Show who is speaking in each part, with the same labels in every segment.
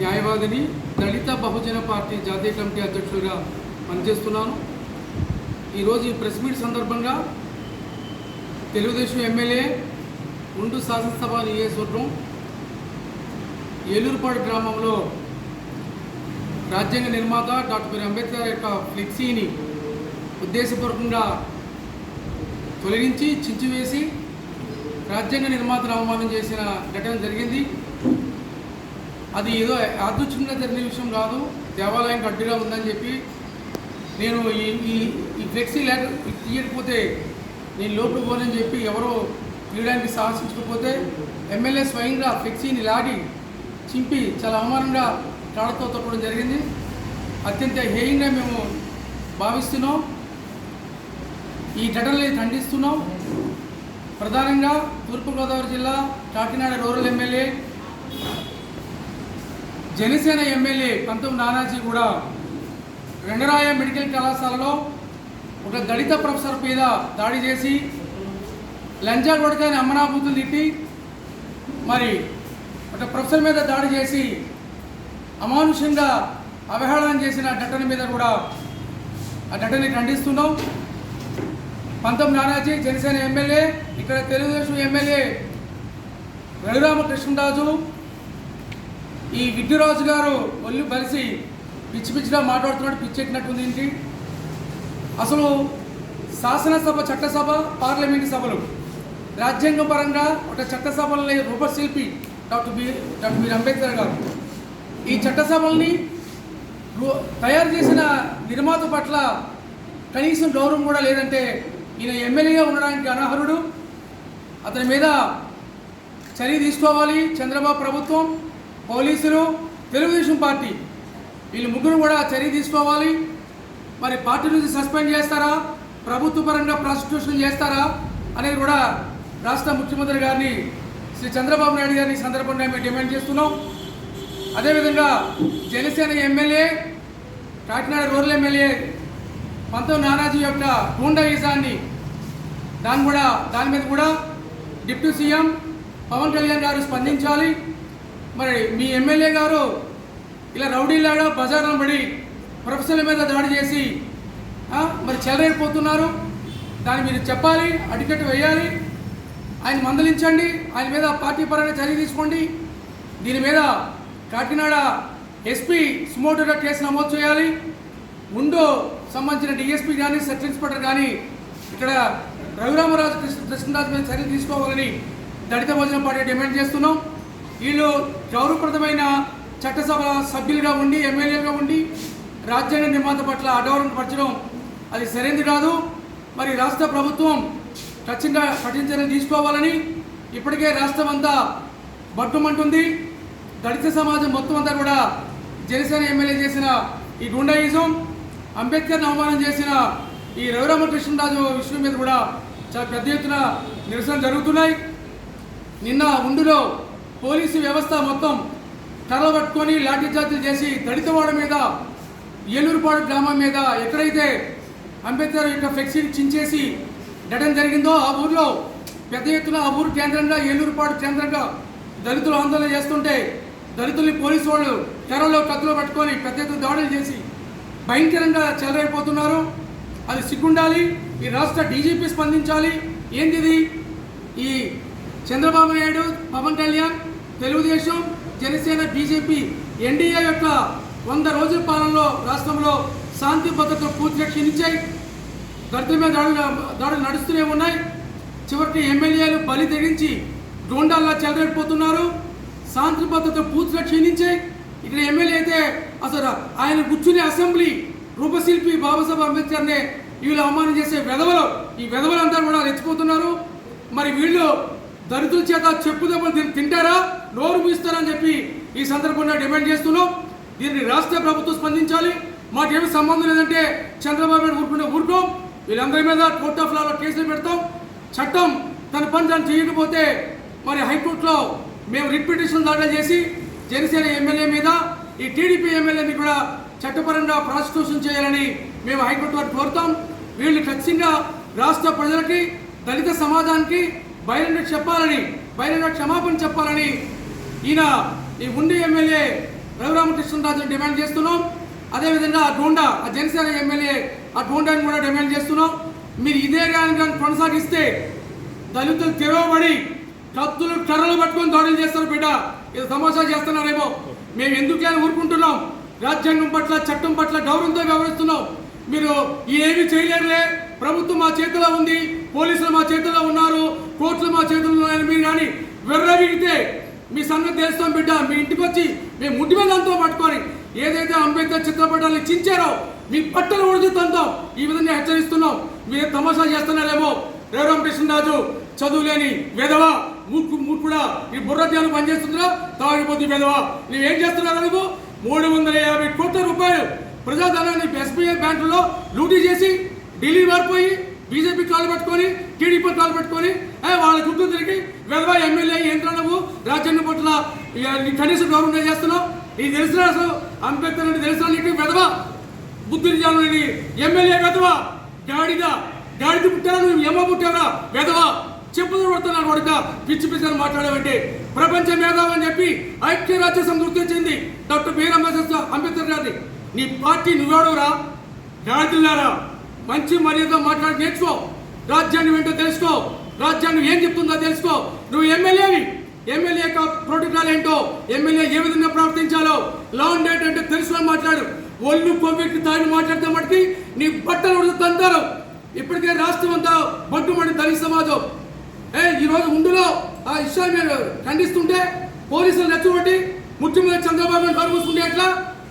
Speaker 1: న్యాయవాదిని దళిత Bahujan party జాతీయ committee అధ్యక్షుడిగా పనిచేస్తున్నాను. ఈరోజు ఈ ప్రెస్ మీట్ సందర్భంగా తెలుగుదేశం ఎమ్మెల్యే ఉండు శాసనసభ నియోజకవర్గం ఏలూరుపాడు గ్రామంలో రాజ్యాంగ నిర్మాత డాక్టర్ అంబేద్కర్ యొక్క ఫ్లెక్సీని ఉద్దేశపూర్వకంగా తొలగించి చించివేసి రాజ్యాంగ నిర్మాతను అవమానం చేసిన ఘటన జరిగింది. అది ఏదో యాదృచ్ఛికంగా జరిగిన విషయం కాదు. దేవాలయం గడ్డిగా ఉందని చెప్పి నేను ఈ ఈ ఫ్లెక్సీ లేక తీయకపోతే నేను లోపల పోనని చెప్పి ఎవరో తీయడానికి సాహసించకపోతే ఎమ్మెల్యే స్వయంగా ఫ్లెక్సీని లాగి చింపి చాలా అవమానంగా కాడతో తొక్కడం జరిగింది. అత్యంత హేయంగా మేము భావిస్తున్నాం. ఈ ఘటనని ఖండిస్తున్నాం. ప్రధానంగా తూర్పుగోదావరి జిల్లా Kakinada rural MLA Janasena MLA Pantham Nanaji కూడా రెండరాయ మెడికల్ కళాశాలలో ఒక దళిత ప్రొఫెసర్ మీద దాడి చేసి లంజా కొడకని అమ్మనాభూతులు తిట్టి మరి ఒక ప్రొఫెసర్ మీద దాడి చేసి అమానుషంగా అవహేళన చేసిన ఘటన మీద కూడా ఆ ఘటనని ఖండిస్తున్నాం. పంతం నానాజీ జనసేన ఎమ్మెల్యే ఇక్కడ తెలుగుదేశం ఎమ్మెల్యే రఘురామకృష్ణరాజు ఈ విద్యురాజు గారు ఒళ్ళు కలిసి పిచ్చి పిచ్చిగా మాట్లాడుతున్నాడు పిచ్చెక్కినట్టుంది ఏంటి? అసలు శాసనసభ చట్టసభ పార్లమెంటు సభలు రాజ్యాంగ పరంగా ఒక చట్టసభలని రూపశిల్పి doctor B doctor B Ambedkar గారు. ఈ చట్టసభల్ని రూ- తయారు చేసిన నిర్మాత పట్ల కనీసం గౌరవం కూడా లేదంటే ఈయన ఎమ్మెల్యేగా ఉండడానికి అనర్హుడు. అతని మీద చర్య తీసుకోవాలి చంద్రబాబు ప్రభుత్వం. పోలీసులు తెలుగుదేశం పార్టీ. వీళ్ళు ముగ్గురు కూడా చర్య తీసుకోవాలి. మరి పార్టీ నుంచి సస్పెండ్ చేస్తారా? ప్రభుత్వ పరంగా ప్రాసిక్యూషన్ చేస్తారా? అనేది కూడా రాష్ట్ర ముఖ్యమంత్రి గారిని శ్రీ చంద్రబాబు నాయుడు గారిని సందర్భంగా మేము డిమాండ్ చేస్తున్నాం. అదేవిధంగా Janasena MLA Kakinada rural MLA Pantham Nanaji యొక్క గూండాయిజాన్ని దాని కూడా దాని మీద కూడా డిప్యూటీ సీఎం పవన్ కళ్యాణ్ గారు స్పందించాలి. మరి మీ ఎమ్మెల్యే గారు ఇలా రౌడీలాగా బజార్లో పడి ప్రొఫెసర్ల మీద దాడి చేసి మరి చెలరైపోతున్నారు దాన్ని మీరు చెప్పాలి అడికట్టు వేయాలి. ఆయన మందలించండి ఆయన మీద పార్టీ పరంగా చర్య తీసుకోండి. దీని మీద కాకినాడ ఎస్పీ సుమోటోగా కేసు నమోదు చేయాలి. ముందు సంబంధించిన డిఎస్పీ కానీ సబ్ ఇన్స్పెక్టర్ కానీ ఇక్కడ రఘురామరాజు కృష్ణ కృష్ణరాజు మీద చర్యలు తీసుకోవాలని దళిత భోజన పార్టీ డిమాండ్ చేస్తున్నాం. వీళ్ళు గౌరవప్రదమైన చట్టసభ సభ్యులుగా ఉండి ఎమ్మెల్యేగా ఉండి రాజ్యాంగ నిర్మాత పట్ల అడవరంపరచడం అది సరైనది కాదు. మరి రాష్ట్ర ప్రభుత్వం ఖచ్చితంగా కఠిన చర్యలు తీసుకోవాలని ఇప్పటికే రాష్ట్రం అంతా బట్టుమంటుంది. దళిత సమాజం మొత్తం అంతా కూడా జనసేన ఎమ్మెల్యే చేసిన ఈ గుండాయిజం అంబేద్కర్ని అవమానం చేసిన ఈ రఘురామకృష్ణరాజు విషయం మీద కూడా చాలా పెద్ద ఎత్తున నిరసన జరుగుతున్నాయి. నిన్న ఉండులో పోలీసు వ్యవస్థ మొత్తం కర్రలు పట్టుకొని లాఠీచార్జీలు చేసి దళితవాడ మీద ఏలూరుపాడు గ్రామం మీద ఎక్కడైతే అంబేద్కర్ యొక్క ఫ్లెక్సీని చించేసి ఘటన జరిగిందో ఆ ఊర్లో పెద్ద ఎత్తున ఆ ఊరు కేంద్రంగా ఏలూరుపాడు కేంద్రంగా దళితులు ఆందోళన చేస్తుంటే దళితుల్ని పోలీసు వాళ్ళు కర్రలో కత్తులు పట్టుకొని పెద్ద ఎత్తున దాడులు చేసి భయంకరంగా చెలరైపోతున్నారు అది సిగ్గుండాలి ఈ రాష్ట్ర డీజీపీ స్పందించాలి. ఏంటిది? ఈ చంద్రబాబు నాయుడు పవన్ కళ్యాణ్ తెలుగుదేశం జనసేన బీజేపీ ఎన్డీఏ యొక్క వంద రోజుల పాలనలో రాష్ట్రంలో శాంతి భద్రతలు పూర్తిగా క్షీణించాయి దళితుల మీద దాడులు దాడులు నడుస్తూనే ఉన్నాయి. చివరికి ఎమ్మెల్యేలు బలి తెగించి గోండాల్లా చెలరేడిపోతున్నారు శాంతి భద్రతలు పూర్తిగా క్షీణించాయి ఇక్కడ ఎమ్మెల్యే అయితే అసలు ఆయన కూర్చునే అసెంబ్లీ రూపశిల్పి బాబాసాహెబ్ అంబేద్కర్నే వీళ్ళు అవమానం చేసే వెధవలు. ఈ వెధవలంతా కూడా రెచ్చిపోతున్నారు. మరి వీళ్ళు దళితుల చేత చెప్పు దెబ్బలు తింటారా? నోరు మూస్తారని చెప్పి ఈ సందర్భంగా డిమాండ్ చేస్తున్నాం. దీన్ని రాష్ట్ర ప్రభుత్వం స్పందించాలి. మాకేమి సంబంధం లేదంటే చంద్రబాబు నాయుడు ఊరుకుంటే ఊరుకోం. వీళ్ళందరి మీద కోర్ట్ ఆఫ్ లాలో కేసులు పెడతాం. చట్టం తన పని దాన్ని చేయకపోతే మరి హైకోర్టులో మేము రిట్ పిటిషన్ దాఖలు చేసి జనసేన ఎమ్మెల్యే మీద ఈ టీడీపీ ఎమ్మెల్యేని కూడా చట్టపరంగా ప్రాసిక్యూషన్ చేయాలని మేము హైకోర్టు వారికి కోరుతాం. వీళ్ళు ఖచ్చితంగా రాష్ట్ర ప్రజలకి దళిత సమాజానికి బహిరంగ చెప్పాలని బహిరంగ క్షమాపణ చెప్పాలని ఈయన ఈ ఉండి ఎమ్మెల్యే రఘురామకృష్ణరాజుని డిమాండ్ చేస్తున్నాం. అదేవిధంగా ఆ డోండా ఆ జనసేన ఎమ్మెల్యే ఆ డోండాని కూడా డిమాండ్ చేస్తున్నాం. మీరు ఇదే కానీ కొనసాగిస్తే దళితులు తెరవబడి కత్తులు కర్రలు పట్టుకొని దాడులు చేస్తారు బిడ్డ. ఇది తమాషా చేస్తున్నారేమో. మేము ఎందుకు ఊరుకుంటున్నాం. రాజ్యాంగం పట్ల చట్టం పట్ల గౌరవంతో వ్యవహరిస్తున్నాం మీరు ఏమి చేయలేరులే. ప్రభుత్వం మా చేతిలో ఉంది. పోలీసులు మా చేతిలో ఉన్నారు. కోట్లు మా చేతుల్లో మీరు కానీ వెర్రవిగితే మీ సంగతి తెలుస్తాం బిడ్డ మీ ఇంటికి వచ్చి మేము ముట్టి మీద అంతా పట్టుకొని ఏదైతే అంబేద్కర్ చిత్రపటాలను చించారో మీ పట్టలు ఉడుకుతుంటాం ఈ విధంగా హెచ్చరిస్తున్నాం. మీరు తమాషా చేస్తున్నారేమో. రేవరామకృష్ణరాజు చదువు లేని వెధవ మూర్ఖు మూర్ఖుడా? ఈ బుర్ర ధ్యానం పనిచేస్తుందిరా? తాగిపోతుంది వెధవ నువ్వేం చేస్తున్నావు నువ్వు మూడు వందల యాభై కోట్ల రూపాయలు ప్రజాధనాన్ని ఎస్బీఐ బ్యాంకులో లూటీ చేసి ఢిల్లీ వారిపోయి బీజేపీ కాలు పట్టుకొని టీడీపీ కాలు పట్టుకొని వాళ్ళ చుట్టూ తిరిగి వెధవ ఎమ్మెల్యే ఏంట్రా నువ్వు రాజ్యాంగం పట్ల ఇక నీ కనీసం గౌరవం చేస్తున్నావు నీకు తెలిసిన అంబేద్కర్ అంటే తెలిసిన నీకు? వెదవా. బుద్ధుని జాలని ఎమ్మెల్యే వెదవా. గాడిద. గాడిద పుట్టారా నువ్వు? ఏమో పుట్టావరా? వెదవా. చెప్పులు పడుతున్నాను కొడుక పిచ్చి పిచ్చిని మాట్లాడావంటే. ప్రపంచ మేధావి అని చెప్పి ఐక్యరాజ్య సమితి గుర్తించింది డాక్టర్ బీర్ అంబేద్కర్ అంబేద్కర్ గారిని నీ పార్టీ నువ్వెవడురా గాడిదలారా మంచి మర్యాద మాట్లాడి నేర్చుకో. రాజ్యాన్ని ఏంటో తెలుసుకో. రాజ్యాన్ని ఏం చెప్తుందో తెలుసుకో. నువ్వు ఎమ్మెల్యేవి. ఎమ్మెల్యే యొక్క ప్రోటోకాల్ ఏంటో ఎమ్మెల్యే ఏ విధంగా ప్రవర్తించాలో లా అండ్ డేట్ అంటే తెలుసుకొని మాట్లాడు. ఒళ్ళు కొవ్వెక్కి తాగి మాట్లాడితే మటుకి నీ బట్టలు ఉడుకుతుంటారు ఇప్పటికే రాష్ట్రం అంతా బట్టుమడి దళిత సమాజం. ఏ ఈరోజు ముందులో ఉండులో ఆ విషయాన్ని ఖండిస్తుంటే పోలీసులు రెచ్చగొట్టి ముఖ్యమంత్రి చంద్రబాబు నాయుడు ఎట్లా?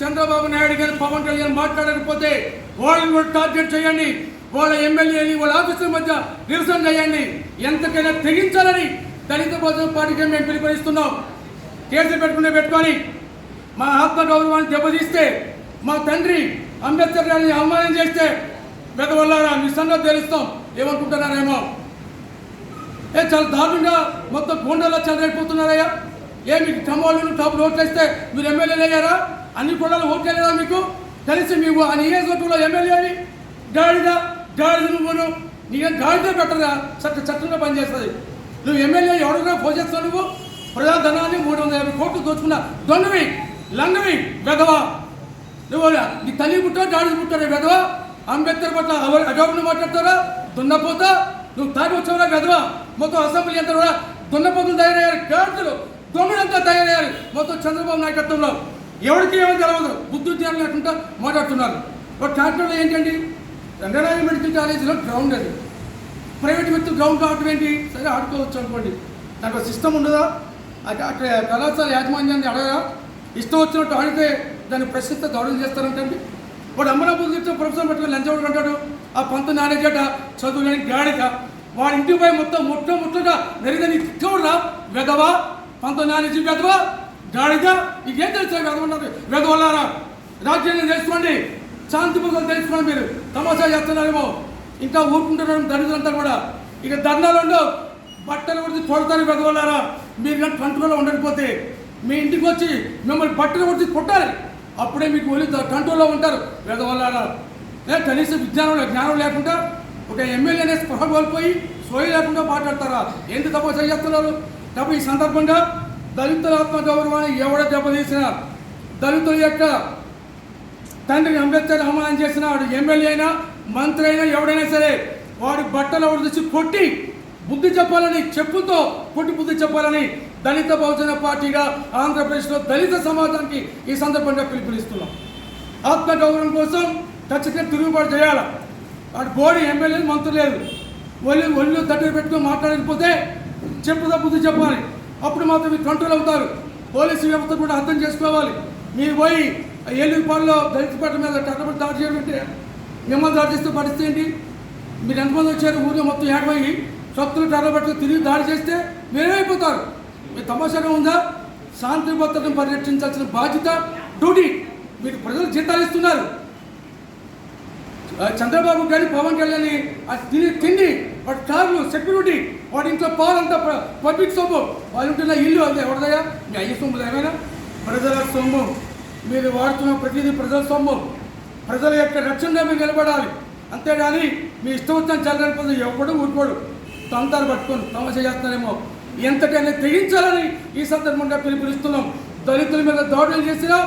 Speaker 1: చంద్రబాబు నాయుడు గారు పవన్ కళ్యాణ్ మాట్లాడకపోతే వాళ్ళని కూడా టార్గెట్ చేయండి. వాళ్ళ ఎమ్మెల్యేని వాళ్ళ ఆఫీసుల మధ్య నిరసన చేయండి. ఎంతకైనా తెగించాలని దళిత భోజన పార్టీకి మేము పిలుపునిస్తున్నాం. కేసులు పెట్టుకునే పెట్టుకొని మా ఆత్మ గౌరవాన్ని దెబ్బతీస్తే మా తండ్రి అంబేద్కర్ గారిని అవమానం చేస్తే పెద్దవల్లారా నిస్సంగా తెలుస్తాం. ఏమనుకుంటున్నారేమో? ఏ చాలా దారుణంగా మొత్తం గోండాలో చెలరైపోతున్నారయ్యా ఏ మీకు టమోళ్ళు టాప్ ఓట్లేస్తే మీరు ఎమ్మెల్యేలు అయ్యారా అన్ని కూడా ఓట్లేదా మీకు? తెలిసి మీకు ఆ నియోజకవర్గంలో ఎమ్మెల్యేని గాడిద గాడిద నువ్వును నీకేం గాడిద పెట్టరా? చట్ట చట్టంగా పనిచేస్తుంది. నువ్వు ఎమ్మెల్యే ఎవరిగా పోషిస్తావు నువ్వు? ప్రజాధనాన్ని మూడు వందల యాభై కోట్లు దోచుకున్న దొంగవి లంగవి వెధవా? నువ్వు నీ తల్లి పుట్టావు గాడిద పుట్టారా వెధవా? అంబేద్కర్ పట్ల అజాబులు మాట్లాడతారా దున్నపోతా? నువ్వు తాగి వచ్చావురా వెధవా? మొత్తం అసెంబ్లీ అంతా కూడా దున్నపోతులు తయారయ్యారు గాడిదలు దొంగలంతా తయారయ్యారు మొత్తం చంద్రబాబు నాయకత్వంలో. ఎవరికి ఏమని తెలవదు. బుద్ధి ఉద్యోగం లేకుండా మాట్లాడుతున్నారు. ఒక కాకినాడలో ఏంటండి? రంగనాయ మెడికల్ కాలేజీలో గ్రౌండ్ అది. ప్రైవేట్ వ్యక్తులు గ్రౌండ్ కావటం ఏంటి? సరే ఆడుకోవచ్చు అనుకోండి. దాంట్లో సిస్టమ్ ఉండదా? అక్కడ కళాశాల యాజమాన్యాన్ని అడగరా? ఇష్టం వచ్చినట్టు ఆడితే దాన్ని ప్రశ్నిస్తే దాడులు చేస్తారంటండి. వాడు అమ్మరాబుద్ధి తెచ్చిన ప్రొఫెసర్ పట్టుకుని లంచం అంటాడు ఆ పంత నానేజట చదువులేని గాడిక వాడి ఇంటిపై పోయి మొత్తం ముట్ట ముట్టగా నెరిదని తిట్టవురా వెదవా పంత నానేజీ వెదవా గాడిద నీకేం తెలుసా వెదవన్నారు వెదవల్లారా రాజ్యాన్ని తెలుసుకోండి. శాంతి భద్రత తెలుసుకోండి మీరు. తమాషా చేస్తున్నారేమో. ఇంకా ఊరుకుంటున్నారు దరిద్రంతా కూడా. ఇక ధర్నాలు ఉండవు. బట్టలు కొడితే కొడతారు వెదవల్లారా మీరు కానీ కంట్రోల్లో ఉండకపోతే మీ ఇంటికి వచ్చి మిమ్మల్ని బట్టలు కొడితే కొట్టాలి. అప్పుడే మీకు వెళ్ళి కంట్రోల్లో ఉంటారు వెదవల్లారా ఏ కనీసం విజ్ఞానం జ్ఞానం లేకుండా ఒక ఎమ్మెల్యే అనే స్పృహ కోల్పోయి సోయి లేకుండా మాట్లాడతారా? ఏంటి తమాషా చేస్తున్నారు? కాబట్టి ఈ సందర్భంగా దళితుల ఆత్మ గౌరవాన్ని ఎవడ దెబ్బతీసిన దళితుల యొక్క తండ్రిని అంబేద్కర్ అవమానం చేసిన వాడు ఎమ్మెల్యే అయినా మంత్రి అయినా ఎవడైనా సరే వాడి బట్టలు ఎవడు తెచ్చి కొట్టి బుద్ధి చెప్పాలని చెప్పుతో కొట్టి బుద్ధి చెప్పాలని దళిత బహుజన పార్టీగా ఆంధ్రప్రదేశ్లో దళిత సమాజానికి ఈ సందర్భంగా పిలుపునిస్తున్నాం. ఆత్మ గౌరవం కోసం ఖచ్చితంగా తిరుగుబాటు చేయాలి? వాడు బోడి ఎమ్మెల్యే మంత్రి లేదు ఒళ్ళు ఒళ్ళు దగ్గర పెట్టుకుని మాట్లాడకపోతే చెప్పుదా బుద్ధి చెప్పాలి. అప్పుడు మాత్రం మీరు కంట్రోల్ అవుతారు. పోలీసు వ్యవస్థ కూడా అర్థం చేసుకోవాలి. మీరు పోయి ఏలుగుపాడులో దళితపేట మీద టక్కబడి దాడి చేయాలంటే మిమ్మల్ని దాడి చేస్తే పరిస్థితి ఏంటి? మీరు ఎంతమంది వచ్చారు? ఊరిలో మొత్తం ఏడవయ్యి సత్తులు టర్రబట్టుకు తిరిగి దాడి చేస్తే మీరేమైపోతారు మీ తమాషాగా ఉందా? శాంతి భద్రతను పరిరక్షించాల్సిన బాధ్యత డ్యూటీ. మీరు ప్రజలు జీతాలు ఇస్తున్నారు. చంద్రబాబు గారి పవన్ కళ్యాణ్ అది తిని తిండి వాటి కార్లు సెక్యూరిటీ వాడి ఇంట్లో పాలంతా పబ్లిక్ సొమ్ము. వాళ్ళు ఉంటున్న ఇల్లు అంతే ఎవడదయా మీ అయ్య సొమ్ము ఏమైనా? ప్రజల సొమ్ము. మీరు వాడుతున్న ప్రతిదీ ప్రజల సొమ్ము. ప్రజల యొక్క రక్షణగా మీరు నిలబడాలి. అంతేగాని మీ ఇష్టం వచ్చిన చల్లనిపోతే ఎవడు ఊరుకోడు. తంతాలు పట్టుకొని తమాషా చేస్తారేమో. ఎంతకైనా తెగించాలని ఈ సందర్భంగా పిలుపునిస్తున్నాం. దళితుల మీద దాడులు చేసినా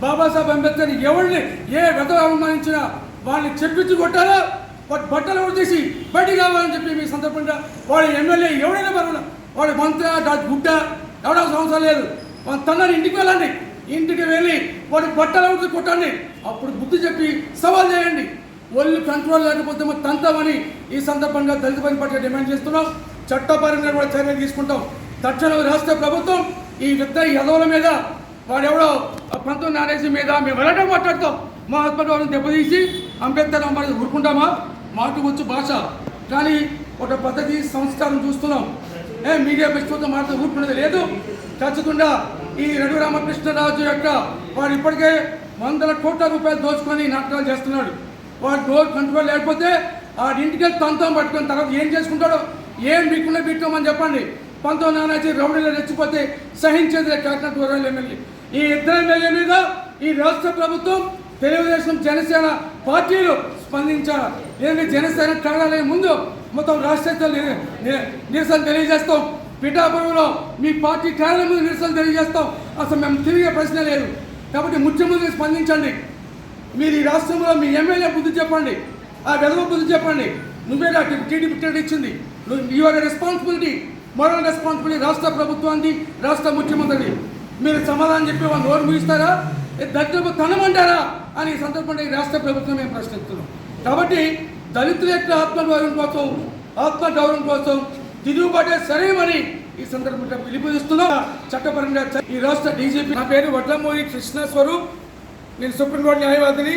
Speaker 1: బాబాసాహెబ్ అంబేద్కర్ ఎవరిని ఏ వెధ అవమానించినా వాళ్ళని చెప్పించి కొట్టారా బట్టలు చేసి బయటికి కావాలని చెప్పి మీ సందర్భంగా వాళ్ళ ఎమ్మెల్యే ఎవడైనా పర్వాలేదు. వాడి మంత్రి డాక్టర్ గుడ్డ ఎవడో సంవత్సరం లేదు. వాళ్ళ తనని ఇంటికి వెళ్ళండి. ఇంటికి వెళ్ళి వాడి బట్టలు ఎవరు కొట్టండి. అప్పుడు బుద్ధి చెప్పి సవాల్ చేయండి. ఒళ్ళు కంట్రోల్ లేకపోతే మరి తంతామని ఈ సందర్భంగా దళిత పని పట్ల డిమాండ్ చేస్తున్నాం. చట్టపరంగా కూడా చర్యలు తీసుకుంటాం. తక్షణం రాష్ట్ర ప్రభుత్వం ఈ విద్య యదవుల మీద వాడెవడో పంతొమ్మిది నానేసి మీద మేము వెళ్ళడం మాట్లాడతాం? మా హస్బెండ్ వాళ్ళని దెబ్బతీసి అంబేద్కర్ అమ్మాయి ఊరుకుంటామా? మాకు వచ్చు భాష. కానీ ఒక పద్ధతి సంస్కారం చూస్తున్నాం. ఏ మీడియా ప్రస్తుతం మాట ఊరుకునేది లేదు. ఖచ్చితంగా ఈ రఘు రామకృష్ణరాజు యొక్క వాడు ఇప్పటికే వందల కోట్ల రూపాయలు దోచుకొని నాటకాలు చేస్తున్నాడు. వాడు డోర్ కంట్రోల్ లేకపోతే ఆ ఇంటికి వెళ్ళి తంతం పట్టుకుని తర్వాత ఏం చేసుకుంటాడో ఏం బిక్కునే బిట్టుకోమని చెప్పండి. పంతొమ్మిది నానాజీ రౌడీలో రెచ్చిపోతే సహించేది కాకినాడ ఎమ్మెల్యే. ఈ ఇద్దరు ఎమ్మెల్యే మీద ఈ రాష్ట్ర ప్రభుత్వం తెలుగుదేశం జనసేన పార్టీలు స్పందించాలి లేదంటే జనసేన కాడాలే ముందు మొత్తం రాష్ట్ర నిరసన తెలియజేస్తాం. పిఠాపురంలో మీ పార్టీ కార్యాలయం ముందు నిరసన తెలియజేస్తాం. అసలు మేము తిరిగే ప్రశ్న లేదు. కాబట్టి ముఖ్యమంత్రి స్పందించండి. మీరు ఈ రాష్ట్రంలో మీ ఎమ్మెల్యే బుద్ధి చెప్పండి. ఆ వెధవ బుద్ధి చెప్పండి. నువ్వే నాకు టీడీపీ టికెట్ ఇచ్చింది. యువర్ రెస్పాన్సిబిలిటీ మోరల్ రెస్పాన్సిబిలిటీ రాష్ట్ర ప్రభుత్వానికి రాష్ట్ర ముఖ్యమంత్రికి. మీరు సమాధానం చెప్పి వాళ్ళు నోరు ముగిస్తారా దళితులకు తనమంటారా అని ఈ సందర్భంగా ఈ రాష్ట్ర ప్రభుత్వం మేము ప్రశ్నిస్తున్నాం. కాబట్టి దళితుల యొక్క ఆత్మగౌరవం కోసం ఆత్మ గౌరవం కోసం తిరుగుబాటే సరేమని ఈ సందర్భంగా పిలుపునిస్తున్నాం. చట్టపరంగా ఈ రాష్ట్ర డీజీపీ నా పేరు వడ్లమూరి కృష్ణ స్వరూప్. నేను supreme court న్యాయవాదిని.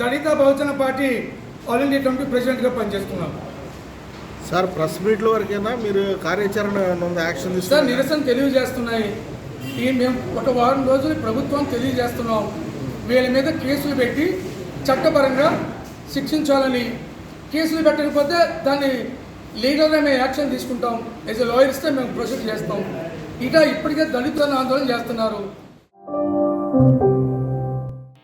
Speaker 1: Dalita Bahujan party all India committee ప్రెసిడెంట్గా పనిచేస్తున్నాను
Speaker 2: సార్ ప్రెస్ మీట్ల వరకేనా మీరు కార్యాచరణ యాక్షన్
Speaker 1: సార్ నిరసన తెలియజేస్తున్నాయి. ఈ మేము ఒక వారం రోజులు ప్రభుత్వం తెలియజేస్తున్నాం. వీళ్ళ మీద కేసులు పెట్టి చట్టపరంగా శిక్షించాలని. కేసులు పెట్టకపోతే దాన్ని లీగల్గా మేము యాక్షన్ తీసుకుంటాం. యాజ్ ఎ లాయర్స్తో మేము ప్రొసీడ్ చేస్తాం. ఇక ఇప్పటికే దళితులను ఆందోళన చేస్తున్నారు.